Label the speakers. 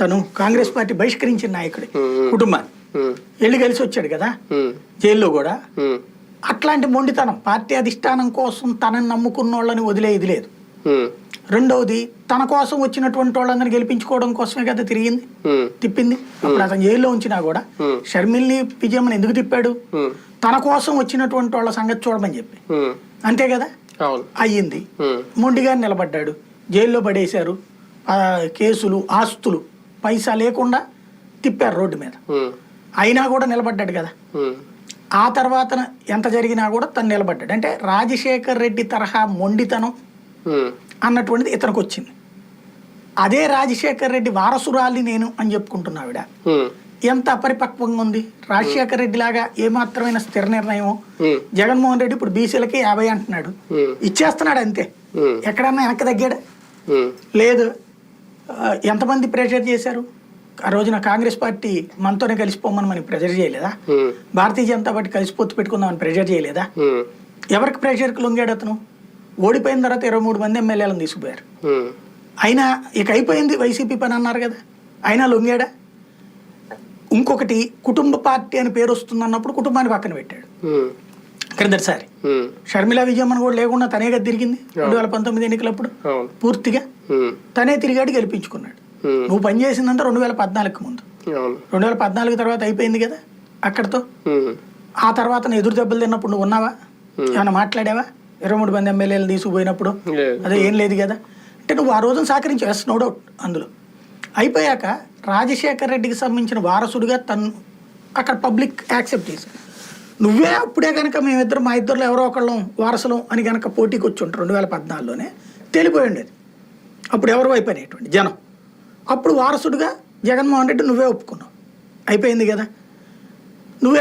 Speaker 1: తను కాంగ్రెస్ పార్టీ బహిష్కరించిన నాయకుడి కుటుంబాన్ని. వెళ్ళి కలిసి వచ్చాడు కదా? జైల్లో కూడా. అట్లాంటి మొండితనం పార్టీ అధిష్టానం కోసం తనని నమ్ముకున్న వాళ్ళని వదిలేది లేదు. రెండవది తన కోసం వచ్చినటువంటి వాళ్ళందరినీ గెలిపించుకోవడం కోసమే కదా తిరిగింది? తిప్పింది? అప్పుడు అతను జైల్లో ఉంచినా కూడా. షర్మిల్ని విజయమ్మని ఎందుకు తిప్పాడు? తన కోసం వచ్చినటువంటి వాళ్ళ సంగతి చూడమని చెప్పి. అంతే కదా? అయ్యింది. మొండిగా నిలబడ్డాడు. జైల్లో పడేశారు. కేసులు ఆస్తులు పైసా లేకుండా తిప్పారు రోడ్డు మీద. అయినా కూడా నిలబడ్డాడు కదా. ఆ తర్వాత ఎంత జరిగినా కూడా తను నిలబడ్డాడు. అంటే రాజశేఖర్ రెడ్డి తరహా మొండితనం అన్నటువంటిది ఇతనికి వచ్చింది అదే రాజశేఖర్ రెడ్డి వారసురాలి నేను అని చెప్పుకుంటున్నా ఆవిడ. ఎంత అపరిపక్వంగా ఉంది. రాజశేఖర్ రెడ్డి లాగా ఏమాత్రమైన స్థిర నిర్ణయం జగన్మోహన్ రెడ్డి ఇప్పుడు బీసీలకి యాభై అంటున్నాడు. ఇచ్చేస్తున్నాడు అంతే. ఎక్కడన్నా వెనక్కి తగ్గాడా? లేదు. ఎంతమంది ప్రెషర్ చేశారు? ఆ రోజున కాంగ్రెస్ పార్టీ మనతోనే కలిసిపోమని మనకి ప్రెషర్ చేయలేదా? భారతీయ జనతా పార్టీ కలిసి పొత్తు పెట్టుకుందామని ప్రెషర్ చేయలేదా? ఎవరికి ప్రెషర్కి లొంగాడు అతను? ఓడిపోయిన తర్వాత ఇరవై మూడు మంది ఎమ్మెల్యేలను తీసుకుపోయారు. అయినా ఇక అయిపోయింది వైసీపీ పని అన్నారు కదా? అయినా లొంగాడా? ఇంకొకటి కుటుంబ పార్టీ అని పేరు వస్తుంది అన్నప్పుడు కుటుంబాన్ని పక్కన పెట్టాడు.
Speaker 2: ఉమ్,
Speaker 1: షర్మిల విజయమ్మని కూడా లేకుండా తనే కదా తిరిగింది. రెండు వేల పంతొమ్మిది ఎన్నికలప్పుడు పూర్తిగా తనే తిరిగాడు గెలిపించుకున్నాడు. నువ్వు పనిచేసిందంతా రెండు వేల పద్నాలుగుకి ముందు. రెండు వేల పద్నాలుగు తర్వాత అయిపోయింది కదా అక్కడతో. ఆ తర్వాత ఎదురు దెబ్బలు తిన్నప్పుడు నువ్వు ఉన్నావా? ఏమైనా మాట్లాడావా? ఇరవై మూడు మంది ఎమ్మెల్యేలు తీసుకుపోయినప్పుడు? అదే ఏం లేదు కదా. అంటే నువ్వు ఆ రోజున సహకరించావు ఎస్ నో డౌట్ అందులో. అయిపోయాక రాజశేఖర్ రెడ్డికి సంబంధించిన వారసుడిగా తను అక్కడ పబ్లిక్ యాక్సెప్ట్ చేశాడు. నువ్వే అప్పుడే కనుక మేమిద్దరం మా ఇద్దరు ఎవరో ఒకళ్ళం వారసులం అని కనుక పోటీకి వచ్చి ఉంటారు రెండు వేల పద్నాలుగులోనే. తేలిపోయి ఉండేది అప్పుడు ఎవరు అయిపోయినటువంటి? జనం. అప్పుడు వారసుడిగా జగన్మోహన్ రెడ్డి నువ్వే ఒప్పుకున్నావు. అయిపోయింది కదా. నువ్వే